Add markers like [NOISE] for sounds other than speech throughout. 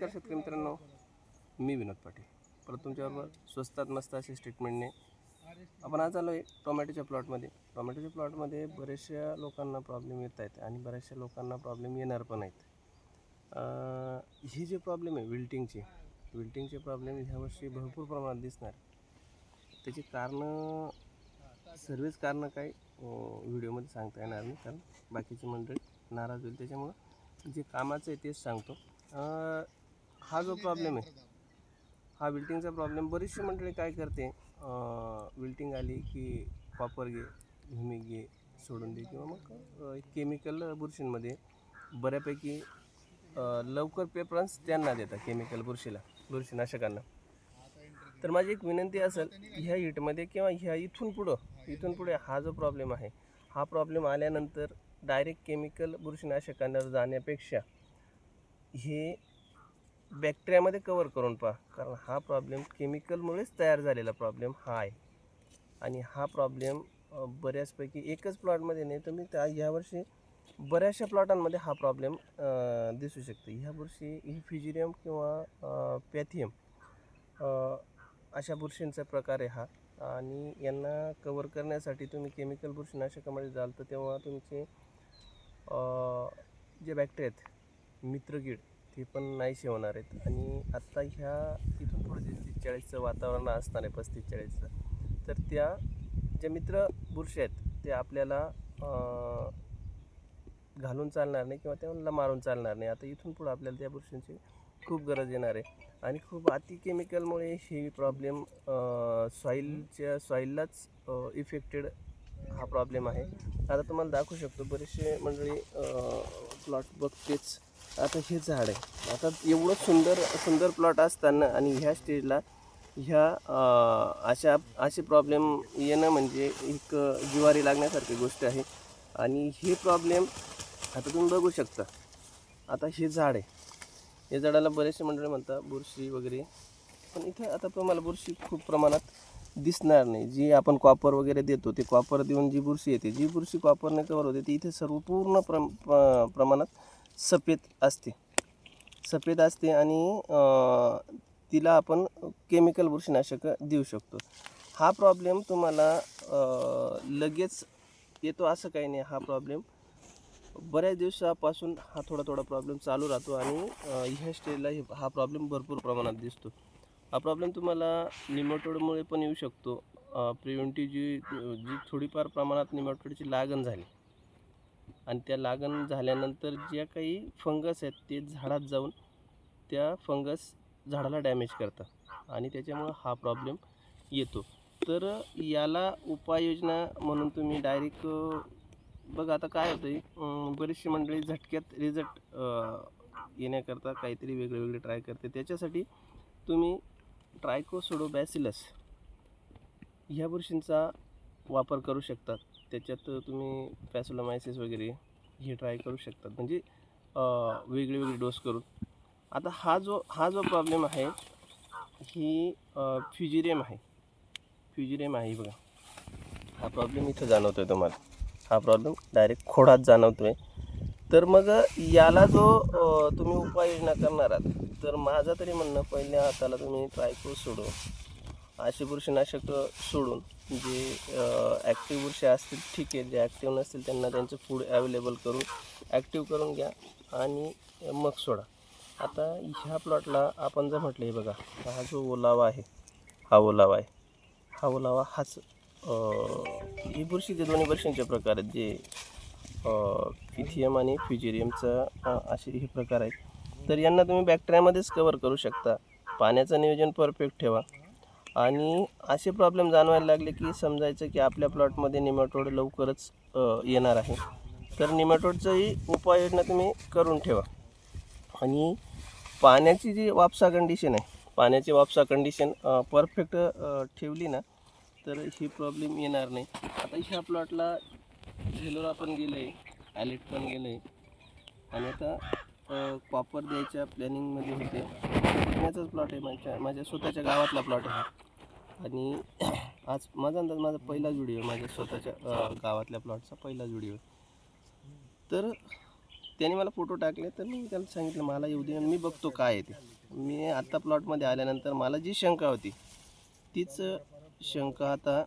नमस्कार शेतकरी मित्रांनो. मी विनोद पाटील. परत तुमच्याबरोबर स्वस्तात मस्त अशी स्टेटमेंटने आपण आज आलो आहे टोमॅटोच्या प्लॉटमध्ये टोमॅटोच्या प्लॉटमध्ये बऱ्याचशा लोकांना प्रॉब्लेम येत आहेत आणि बऱ्याचशा लोकांना प्रॉब्लेम येणार पण आहेत. ही जे प्रॉब्लेम आहे विल्टिंगची विल्टिंगचे प्रॉब्लेम ह्या वर्षी भरपूर प्रमाणात दिसणार. त्याची कारणं सर्वच कारणं काही व्हिडिओमध्ये सांगता येणार नाही. कारण बाकीची मंडळी नाराज होईल. त्याच्यामुळं जे कामाचं आहे तेच सांगतो. हा जो प्रॉब्लेम आहे हा विल्टिंगचा प्रॉब्लेम बरीचशी मंडळी काय करते विल्टिंग आली की कॉपर घे भूमी घे सोडून दे किंवा मग केमिकल बुरशींमध्ये बऱ्यापैकी लवकर पेपरन्स त्यांना देतात केमिकल बुरशीला बुरशीनाशकांना. तर माझी एक विनंती असेल ह्या हिटमध्ये किंवा ह्या इथून पुढं इथून पुढे हा जो प्रॉब्लेम आहे हा प्रॉब्लेम आल्यानंतर डायरेक्ट केमिकल बुरशीनाशकांवर जाण्यापेक्षा हे बॅक्टेरियामध्ये कवर करून पहा. कारण हा प्रॉब्लेम केमिकलमुळेच तयार झालेला प्रॉब्लेम हा आहे. आणि हा प्रॉब्लेम बऱ्याचपैकी एकच प्लॉटमध्ये नाही तर मी त्या यावर्षी बऱ्याचशा प्लॉटांमध्ये हा प्रॉब्लेम दिसू शकतो. ह्या बुरशी ही फिजिरियम किंवा पॅथियम अशा बुरशींचा प्रकार आहे हा. आणि यांना कवर करण्यासाठी तुम्ही केमिकल बुरशीनाशकामध्ये जाल तर तेव्हा तुमचे जे बॅक्टेरिया आहेत मित्रकीड ते पण नाहीसे होणार आहेत. आणि आत्ता ह्या इथून पुढे जे तीस चाळीसचं वातावरण असणार आहे पस्तीस चाळीसचं तर त्या जे मित्र बुरशी आहेत ते आपल्याला घालून चालणार नाही किंवा त्यांना मारून चालणार नाही. आता इथून पुढे आपल्याला त्या बुरशींची खूप गरज येणार आहे. आणि खूप अति केमिकलमुळे ही प्रॉब्लेम सॉईलच्या सॉईललाच इफेक्टेड हा प्रॉब्लेम आहे. आता तुम्हाला दाखवू शकतो बरेचसे मंडळी प्लॉट बघतेच. आता हे झाड आहे. आता एवढं सुंदर सुंदर प्लॉट असताना आणि ह्या स्टेजला ह्या अशा असे प्रॉब्लेम येणं म्हणजे एक जिवारी लागण्यासारखी गोष्ट आहे. आणि हे प्रॉब्लेम आता तुम्ही बघू शकता. आता हे झाड आहे. या झाडाला बरेचसे मंडळी म्हणतात बुरशी वगैरे. पण इथं आता मला बुरशी खूप प्रमाणात दिसणार नाही. जी आपण कॉपर वगैरे देतो ते कॉपर देऊन जी बुरशी येते जी बुरशी कॉपरने कवर होते ती इथे सर्व पूर्ण प्र प्र- प्रमाणात सफेद असते. सफेद असते आणि तिला आपण केमिकल बुरशीनाशक देऊ शकतो. हा प्रॉब्लेम तुम्हाला लगेच येतो असं काही नाही. हा प्रॉब्लेम बऱ्याच दिवसापासून हा थोडा थोडा प्रॉब्लेम चालू राहतो आणि ह्या स्टेजला हा प्रॉब्लेम भरपूर प्रमाणात दिसतो. हा प्रॉब्लेम तुम्हाला निमोटोडमुळे पण येऊ शकतो. प्रिव्हेंटिव्ह जी जी थोडीफार प्रमाणात निमोटोडची लागण झाली आणि त्या लागण झाल्यानंतर ज्या काही फंगस आहेत ते झाडात जाऊन त्या फंगस झाडाला डॅमेज करतात. आणि त्याच्यामुळं हा प्रॉब्लेम येतो. तर याला उपाययोजना म्हणून तुम्ही डायरेक्ट बघा आता काय होतं बरीचशी मंडळी झटक्यात रिझल्ट येण्याकरता काहीतरी वेगळे वेगळे ट्राय करते. त्याच्यासाठी तुम्ही ट्रायकोसोडोबॅसिलस ह्या बुरशींचा वापर करू शकतात. त्याच्यात तुम्ही पॅसोलामायसिस वगैरे हे ट्राय करू शकतात. म्हणजे वेगळे वेगळे डोस करून. आता हा जो हा जो प्रॉब्लेम आहे ही फ्युजिरियम आहे. फ्युजिरियम आहे बघा. हा प्रॉब्लेम इथं जाणवतो आहे तुम्हाला. हा प्रॉब्लेम डायरेक्ट खोडात जाणवतो आहे तर मग याला जो तुम्ही उपाययोजना करणार आहात तर माझं तरी म्हणणं पहिल्या हाताला तुम्ही ट्रायको सोडू अशी बुरशीनाशक सोडून जे ॲक्टिव्ह बुरशी असतील ठीक आहे. जे ॲक्टिव्ह नसतील त्यांना त्यांचं फूड अवेलेबल करून ॲक्टिव्ह करून घ्या आणि मग सोडा. आता ह्या प्लॉटला आपण जर म्हटलं हे बघा हा जो ओलावा आहे हा ओलावा आहे हा ओलावा हाच ही बुरशी ते दोन्ही बुरशींचे प्रकार आहेत जे पिथियम आणि फ्युजेरियमचा असे हे प्रकार आहेत. तर यांना तुम्ही बॅक्टेरियामध्येच कवर करू शकता. पाण्याचं नियोजन परफेक्ट ठेवा. आणि असे प्रॉब्लेम जाणवायला लागले की समजायचं की आपल्या प्लॉटमध्ये निमॅटोड लवकरच येणार आहे. तर निमॅटोडचंही उपाययोजना तुम्ही करून ठेवा. आणि पाण्याची जी वापसा कंडिशन आहे पाण्याची वापसा कंडिशन परफेक्ट ठेवली ना तर ही प्रॉब्लेम येणार नाही. आता ह्या प्लॉटला झेलोरा पण गेलं आहे ॲलेट पण गेलं. आहे आणि आता कॉपर द्यायच्या प्लॅनिंगमध्ये होते. पुण्याचाच प्लॉट आहे माझ्या माझ्या स्वतःच्या गावातला प्लॉट आहे. आणि [CLEARS THROAT] आज माझा अंदाज माझा पहिलाच व्हिडिओ आहे माझ्या स्वतःच्या गावातल्या प्लॉटचा पहिलाच व्हिडिओ आहे. तर त्याने मला फोटो टाकले तर मी त्याला सांगितलं मला येऊ दे आणि मी बघतो काय आहे ते. मी आत्ता प्लॉटमध्ये आल्यानंतर मला जी शंका होती तीच शंका आता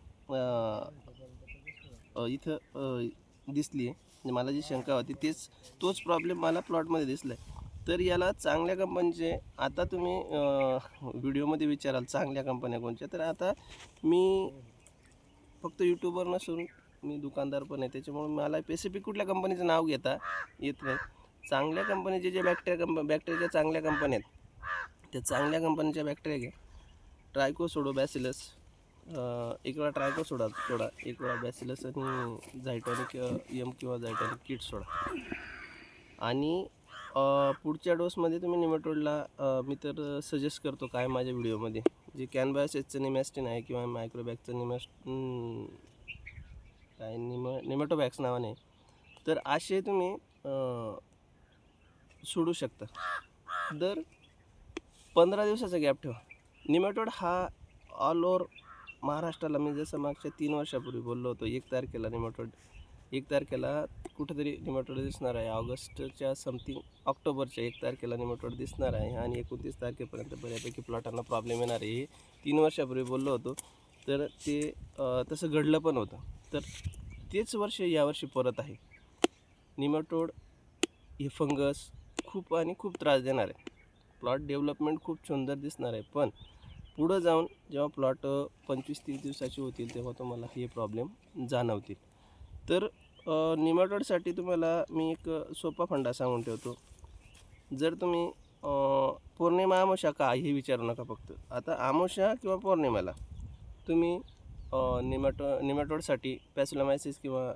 इथं दिसली आहे मला जी शंका होती तेच तोच प्रॉब्लेम मला प्लॉटमध्ये दिसला आहे तर याला चांगल्या कंपनीचे म्हणजे आता तुम्ही व्हिडिओमध्ये विचाराल चांगल्या कंपन्या कोणत्या तर आता मी फक्त यूट्यूबवर नसून मी दुकानदार पण आहे त्याच्यामुळे मला स्पेसिफिक कुठल्या कंपनीचं नाव घेता येत नाही. चांगल्या कंपनीचे जे बॅक्टेरिया कंप बॅक्टेरियाच्या चांगल्या कंपन्या आहेत त्या चांगल्या कंपनीच्या बॅक्टेरिया घ्या. ट्रायको सोडो बॅसिलस एक वेळा ट्रायको सोडा सोडा. एक वेळा बॅसिलस आणि झायटॉनिक एम किंवा झायटॉनिक किट सोडा. आणि पुढच्या डोसमध्ये तुम्ही निमेटोडला मी तर सजेस्ट करतो काय माझ्या व्हिडिओमध्ये जे कॅनबायसेसचं निमॅस्टिन आहे किंवा मायक्रोबॅगचं निमॅस्ट काय निम निमेटोबॅक्स नावाने. तर असे तुम्ही सोडू शकता. दर पंधरा दिवसाचा गॅप ठेवा. निमेटोड हा ऑल ओव्हर महाराष्ट्राला मी जसं मागच्या तीन वर्षापूर्वी बोललो होतो एक तारखेला निमेटोड एक तारखेला कुठेतरी निमेटोड दिसणार आहे. ऑगस्टच्या समथिंग ऑक्टोबरच्या एक तारखेला निमेटोड दिसणार आहे आणि एकोणतीस तारखेपर्यंत बऱ्यापैकी प्लॉटांना प्रॉब्लेम येणार आहे. हे तीन वर्षापूर्वी बोललो होतो तर ते तसं घडलं पण होतं. तर तेच वर्ष यावर्षी परत आहे. निमेटोड हे फंगस खूप आणि खूप त्रास देणार आहे. प्लॉट डेव्हलपमेंट खूप सुंदर दिसणार आहे पण पुढं जाऊन जेव्हा प्लॉट पंचवीस तीस दिवसाचे होतील तेव्हा तुम्हाला हे प्रॉब्लेम जाणवतील. तर निमाटोडसाठी तुम्हाला मी एक सोपा फंडा सांगून ठेवतो. जर तुम्ही पौर्णिमा आमोशा का हे विचारू नका फक्त. आता आमोशा किंवा पौर्णिमेला तुम्ही निमाटो निमॅटो निमॅटोडसाठी किंवा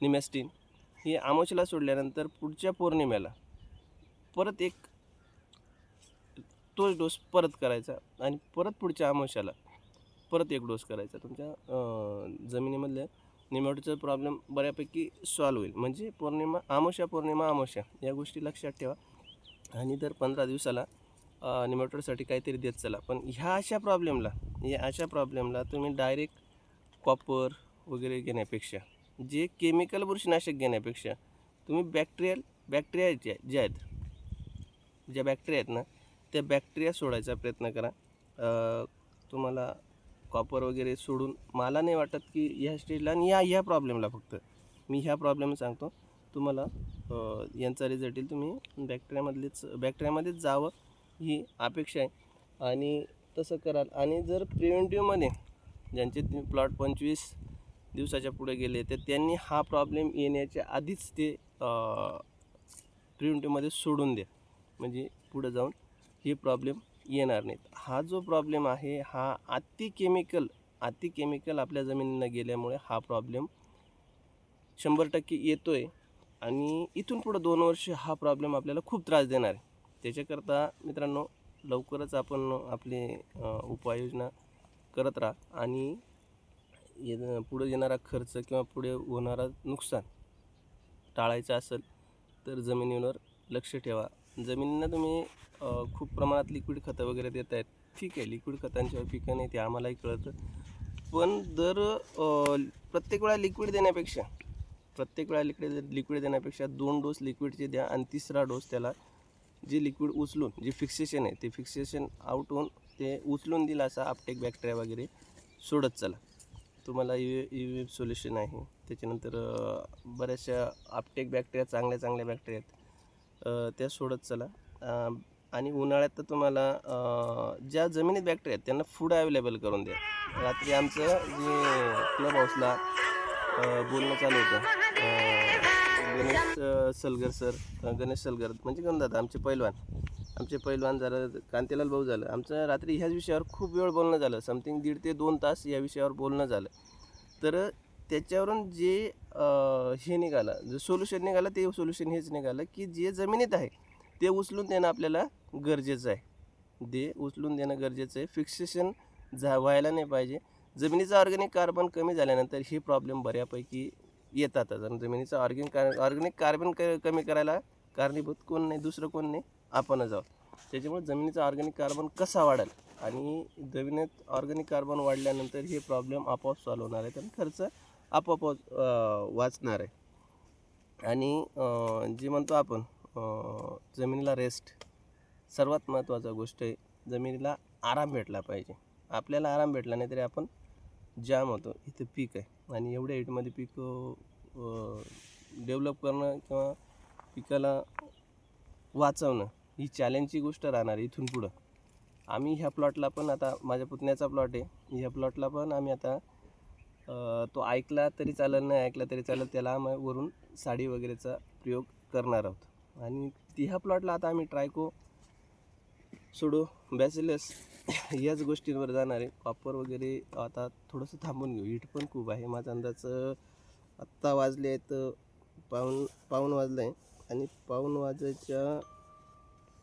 निमॅस्टिन ही आमोशाला सोडल्यानंतर पुढच्या पौर्णिमेला परत एक तोच डोस परत करायचा आणि परत पुढच्या आमोशाला परत एक डोस करायचा. तुमच्या जमिनीमधल्या निमॅटोचा प्रॉब्लेम बऱ्यापैकी सॉल्व होईल. म्हणजे पौर्णिमा आमोशा पौर्णिमा आमोशा या गोष्टी लक्षात ठेवा. आणि दर पंधरा दिवसाला निमॅटोडसाठी काहीतरी देत चला. पण ह्या अशा प्रॉब्लेमला या अशा प्रॉब्लेमला तुम्ही डायरेक्ट कॉपर वगैरे घेण्यापेक्षा जे केमिकल बुरशीनाशक घेण्यापेक्षा तुम्ही बॅक्टेरियल बॅक्टेरिया ज्या ज्या आहेत ज्या बॅक्टेरिया आहेत ना त्या बॅक्टेरिया सोडायचा प्रयत्न करा. तुम्हाला कॉपर वगैरे सोडून मला नाही वाटत की ह्या स्टेजला आणि या ह्या प्रॉब्लेमला फक्त. मी ह्या प्रॉब्लेम सांगतो. तुम्हाला यांचा रिझल्ट येईल. तुम्ही बॅक्टेरियामधलेच बॅक्टेरियामध्येच जावं ही अपेक्षा आहे. आणि तसं कराल. आणि जर प्रिव्हेंटिव्हमध्ये ज्यांचे प्लॉट पंचवीस दिवसाच्या पुढे गेले तर त्यांनी हा प्रॉब्लेम येण्याच्या आधीच ते प्रिव्हेंटिव्हमध्ये सोडून द्या. म्हणजे पुढं जाऊन हे प्रॉब्लेम येणार नाहीत. हा जो प्रॉब्लेम आहे हा अति केमिकल अति केमिकल आपल्या जमिनीनं गेल्यामुळे हा प्रॉब्लेम शंभर टक्के येतो आहे आणि इथून पुढं दोन वर्ष हा प्रॉब्लेम आपल्याला खूप त्रास देणार आहे. त्याच्याकरता मित्रांनो लवकरच आपण आपली उपाययोजना करत राहा आणि ये पुढे येणारा खर्च किंवा पुढे होणारा नुकसान टाळायचं असेल तर जमिनीवर लक्ष ठेवा. जमिनींना तुम्ही खूप प्रमाणात लिक्विड खतं वगैरे देत आहेत. ठीक आहे लिक्विड खतांच्यावर पिकं नाही ते आम्हालाही कळतं. पण दर प्रत्येक वेळा लिक्विड देण्यापेक्षा प्रत्येक वेळा लिक्विड लिक्विड देण्यापेक्षा दोन डोस लिक्विडचे द्या आणि तिसरा डोस त्याला जे लिक्विड उचलून जे फिक्सेशन आहे ते फिक्सेशन आउट होऊन ते उचलून दिलं असा आपटेक बॅक्टेरिया वगैरे सोडत चला. तुम्हाला यू यू सोल्युशन आहे. त्याच्यानंतर बऱ्याचशा आपटेक बॅक्टेरिया चांगल्या चांगल्या बॅक्टेरिया आहेत. त्या सोडत चला. आणि उन्हाळ्यात तर तुम्हाला ज्या जमिनीत बॅक्टेरिया आहेत त्यांना फूड अवेलेबल करून द्या. रात्री आमचं जे क्लब हाऊसला बोलणं चालू होतं. गणेश सलगर सर गणेश सलगर म्हणजे कोण दादा आमचे पैलवान. आमचे पैलवान झालं कांतीलाल भाऊ झालं. आमचं रात्री ह्याच विषयावर खूप वेळ बोलणं झालं. समथिंग दीड ते दोन तास या विषयावर बोलणं झालं. तर त्याच्यावरून जे हे निघालं जे सोल्युशन निघालं ते सोल्युशन हेच निघालं की जे जमिनीत आहे ते उचलून देणं आपल्याला गरजेचं आहे. ते उचलून देणं गरजेचं आहे. फिक्सेशन झा व्हायला नाही पाहिजे. जमिनीचा ऑर्गॅनिक कार्बन कमी झाल्यानंतर हे प्रॉब्लेम बऱ्यापैकी येतातच आणि जमिनीचा ऑर्गॅनिक कार ऑर्गॅनिक कार्बन क कमी करायला कारणीभूत कोण नाही दुसरं कोण नाही आपणच आहोत. त्याच्यामुळे जमिनीचा ऑर्गॅनिक कार्बन कसा वाढेल आणि जमिनीत ऑर्गॅनिक कार्बन वाढल्यानंतर हे प्रॉब्लेम आपोआप सॉल्व होणार आहेत आणि खर्च आपोआप वाचणार आहे. आणि जे म्हणतो आपण जमिनीला रेस्ट सर्वात महत्त्वाचा गोष्ट आहे जमिनीला आराम भेटला पाहिजे. आपल्याला आराम भेटला नाही तरी आपण जाम होतो. इथं पीक आहे आणि एवढ्या हिटमध्ये पीक डेव्हलप करणं किंवा पिकाला वाचवणं ही चॅलेंजची गोष्ट राहणार इथून पुढं. आम्ही ह्या प्लॉटला पण आता माझ्या पुतण्याचा प्लॉट आहे. ह्या प्लॉटला पण आम्ही आता तो ऐकला तरी चालेल नाही ऐकला तरी चालेल त्याला आम्ही वरून साडी वगैरेचा प्रयोग करणार आहोत. आणि ती ह्या प्लॉटला आता आम्ही ट्रायको सोडो. बॅसिलस याच गोष्टींवर जाणार आहे. कॉपर वगैरे आता थोडंसं थांबून घेऊ. हीट पण खूप आहे. माझा अंदाज आत्ता वाजले आहेत पाऊन पाऊन वाजलं आहे आणि पाऊन वाजायच्या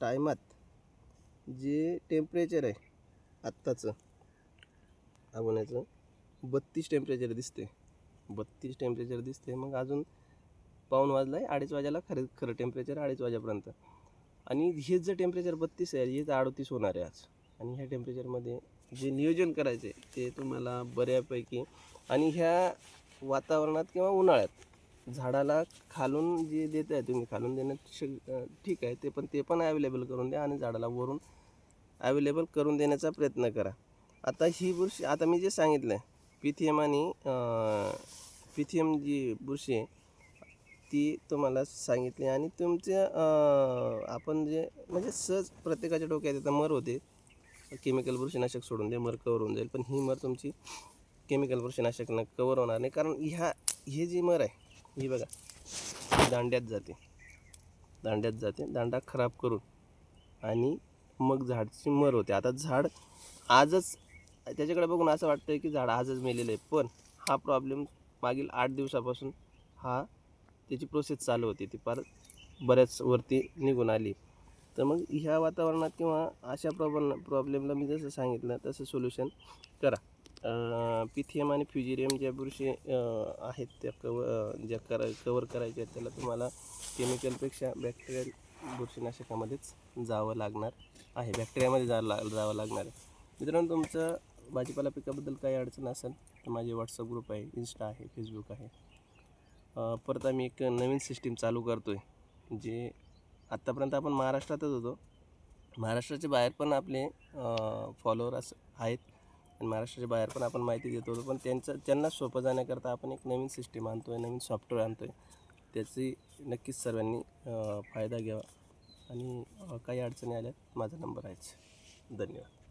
टायमात जे टेम्परेचर आहे आत्ताचं आगोण्याचं बत्तीस टेम्परेचर दिसते बत्तीस टेम्परेचर दिसते मग अजून पाऊन वाजला आहे अडीच वाजायला खरं खरं टेम्परेचर अडीच वाजेपर्यंत. आणि हेच जर टेम्परेचर बत्तीस आहे हेच अडतीस होणार आहे आज. आणि ह्या टेम्परेचरमध्ये जे नियोजन करायचं आहे ते तुम्हाला बऱ्यापैकी आणि ह्या वातावरणात किंवा उन्हाळ्यात झाडाला खालून जे देत आहे तुम्ही खालून देण्यात श ठीक आहे ते पण ते पण अवेलेबल करून द्या आणि झाडाला वरून अवेलेबल करून देण्याचा प्रयत्न करा. आता ही बुरशी आता मी जे सांगितलं आहे पिथियम आणि पिथियम जी बुरशी आहे ती तुम्हाला सांगितली आणि तुमचे आपण जे म्हणजे सहज प्रत्येकाच्या डोक्यात येतं मर होते. केमिकल बुरशीनाशक सोडून दे मर कवर होऊन जाईल पण ही मर तुमची केमिकल बुरशीनाशकनं कवर होणार नाही. कारण ह्या हे जी मर आहे ही बघा दांड्यात जाते. दांड्यात जाते दांडा खराब करून आणि मग झाडची मर होते. आता झाड आजच त्याच्याकडे बघून असं वाटतं की झाड आजच मेलेलं आहे पण हा प्रॉब्लेम मागील आठ दिवसापासून हा त्याची प्रोसेस चालू होती. ती फार बऱ्याच वरती निघून आली. तर मग ह्या वातावरणात किंवा अशा प्रॉब्लम प्रॉब्लेमला मी जसं सांगितलं तसं सोल्युशन करा. पिथियम आणि फ्युजिरियम ज्या बुरशी आहेत त्या कव ज्या करा कवर करायच्या आहेत त्याला तुम्हाला केमिकलपेक्षा बॅक्टेरियल बुरशीनाशकामध्येच जावं लागणार आहे. बॅक्टेरियामध्ये जा ला जावं लागणार आहे. मित्रांनो तुमचं भाजीपाला पिकाबद्दल काही अडचण असेल तर माझे व्हॉट्सअप ग्रुप आहे इन्स्टा आहे फेसबुक आहे. परत आम्ही एक नवीन सिस्टीम चालू करतो आहे जे आत्तापर्यंत आपण महाराष्ट्रातच होतो. महाराष्ट्राच्या बाहेर पण आपले फॉलोअर असं आहेत आणि महाराष्ट्राच्या बाहेर पण आपण माहिती देत होतो. पण त्यांचं त्यांना सोपं जाण्याकरता आपण एक नवीन सिस्टीम आणतो आहे नवीन सॉफ्टवेअर आणतो आहे त्याची नक्कीच सर्वांनी फायदा घ्यावा. आणि काही अडचणी आल्या माझा नंबर आहेच. धन्यवाद.